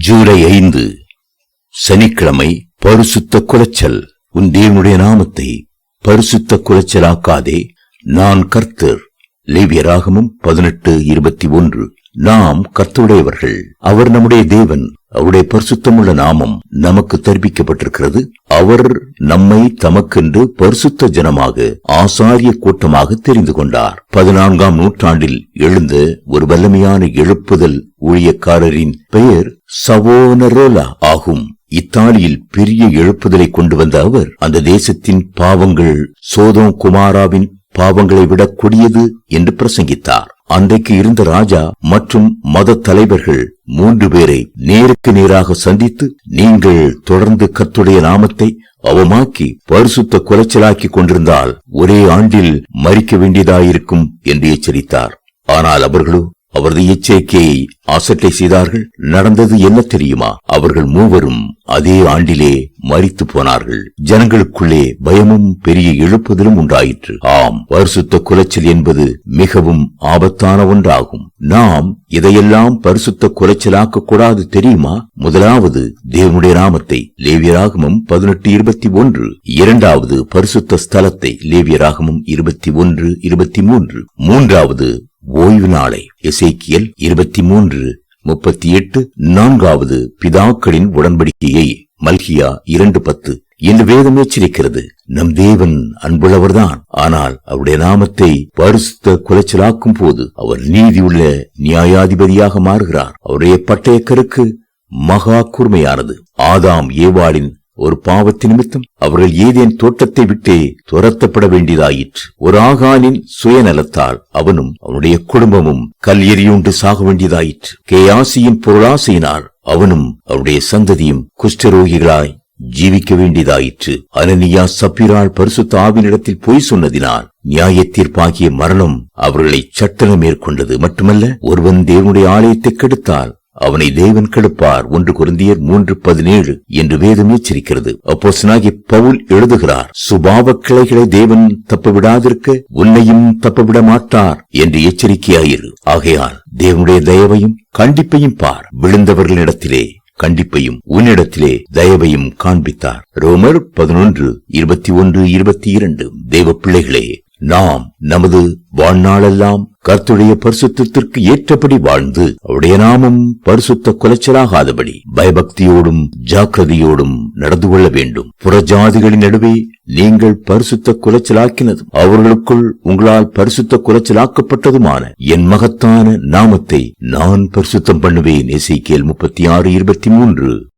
ஜூலை ஐந்து சனிக்கிழமை பரிசுத்த குலைச்சல். உன் தேவனுடைய நாமத்தை பரிசுத்த குலைச்சலாக்காதே நான் கர்த்தர். லேவியராகமும் பதினெட்டு இருபத்தி ஒன்று. நாம் கர்த்தருடையவர்கள். அவர் நம்முடைய தேவன். அவருடைய பரிசுத்தமுள்ள நாமம் நமக்கு தெரிவிக்கப்பட்டிருக்கிறது அவர் நம்மை தமக்கென்று பரிசுத்த ஜனமாக ஆசாரிய கூட்டமாக தெரிந்து கொண்டார். பதினான்காம் நூற்றாண்டில் எழுந்த ஒரு வல்லமையான எழுப்புதல் ஊழியக்காரரின் பெயர் சவோனரோலா ஆகும். இத்தாலியில் பெரிய எழுப்புதலை கொண்டு வந்த அவர் அந்த தேசத்தின் பாவங்கள் சோதோம் குமாராவின் பாவங்களை விட கொடியது என்று பிரசங்கித்தார். அன்றைக்கு இருந்த ராஜா மற்றும் மத தலைவர்கள் மூன்று பேரை நேருக்கு நேராக சந்தித்து நீங்கள் தொடர்ந்து கத்துடைய நாமத்தை அவமாக்கி பரிசுத்த குலைச்சலாக்கி கொண்டிருந்தால் ஒரே ஆண்டில் மறிக்க வேண்டியதாயிருக்கும் என்று எச்சரித்தார். ஆனால் அவர்களோ அவரது எச்சரிக்கையை அசட்டை செய்தார்கள். நடந்தது என்ன தெரியுமா? அவர்கள் மூவரும் அதே ஆண்டிலே மறித்து போனார்கள். ஜனங்களுக்குள்ளே பயமும் பெரிய எழுப்புதலும் உண்டாயிற்று. ஆம் பரிசுத்த குலைச்சல் என்பது மிகவும் ஆபத்தான ஒன்றாகும். நாம் இதையெல்லாம் பரிசுத்த குலைச்சலாக்க கூடாது தெரியுமா? முதலாவது தேவனுடைய நாமத்தை லேவியராகமும் பதினெட்டு இருபத்தி ஒன்று. இரண்டாவது பரிசுத்த ஸ்தலத்தை லேவியராகமும் இருபத்தி ஒன்று இருபத்தி மூன்று. மூன்றாவது ஓய்வு நாளை எசேக்கியல் இருபத்தி மூன்று முப்பத்தி எட்டு நான்காவது பிதாக்களின் உடன்படிக்கையை மல்கியா இரண்டு பத்து. என்று வேதம் எச்சரிக்கிறது. நம் தேவன் அன்புள்ளவர்தான். ஆனால் அவருடைய நாமத்தை பரிசுத்த குலைச்சலாக்கும் போது அவர் நீதியுள்ள நியாயாதிபதியாக மாறுகிறார். அவருடைய பட்டயக்கருக்கு மகா கூர்மையானது. ஆதாம் ஏவாளின் ஒரு பாவத்து நிமித்தம் அவர்கள் ஏதேன் தோட்டத்தை விட்டே துரத்தப்பட வேண்டியதாயிற்று. ஒரு ஆகானின் சுயநலத்தால் அவனும் அவனுடைய குடும்பமும் கல் எறியுண்டு சாக வேண்டியதாயிற்று. கேயாசியின் பொருளாசையினால் அவனும் அவனுடைய சந்ததியும் குஷ்டரோகிகளாய் ஜீவிக்க வேண்டியதாயிற்று. அனனியா சப்பிரால் பரிசுத்த ஆவினிடத்தில் பொய் சொன்னதினால் நியாய தீர்ப்பாகிய மரணம் அவர்களை சட்டன மேற்கொண்டது மட்டுமல்ல ஒருவன் தேவனுடைய ஆலயத்தை கெடுத்தால் அவனை தேவன் கெடுப்பார். ஒன்று குருந்தியர் மூன்று பதினேழு என்று வேதம் எச்சரிக்கிறது. அப்போசனாகி பவுல் எழுதுகிறார் சுபாவ கிளைகளை தேவன் தப்ப விடாதிருக்க உன்னையும் தப்பவிட மாட்டார் என்று எச்சரிக்கையாயிரு. ஆகையால் தேவனுடைய தயவையும் கண்டிப்பையும் பார். விழுந்தவர்களிடத்திலே கண்டிப்பையும் உன்னிடத்திலே தயவையும் காண்பித்தார். ரோமர் பதினொன்று இருபத்தி ஒன்று இருபத்தி இரண்டு. தேவ பிள்ளைகளே நாம் நமது வாழ்நாளெல்லாம் கர்த்துடைய பரிசுத்திற்கு ஏற்றபடி வாழ்ந்து அவருடைய நாமம் பரிசுத்த குலைச்சலாகாதபடி பயபக்தியோடும் ஜாக்கிரதையோடும் நடந்து கொள்ள வேண்டும். புறஜாதிகளின் நடுவே நீங்கள் பரிசுத்த குலைச்சலாக்கினதும் அவர்களுக்குள் உங்களால் பரிசுத்த குலைச்சலாக்கப்பட்டதுமான என் மகத்தான நாமத்தை நான் பரிசுத்தம் பண்ணுவேன். எசைக்கேல் முப்பத்தி ஆறு இருபத்தி மூன்று.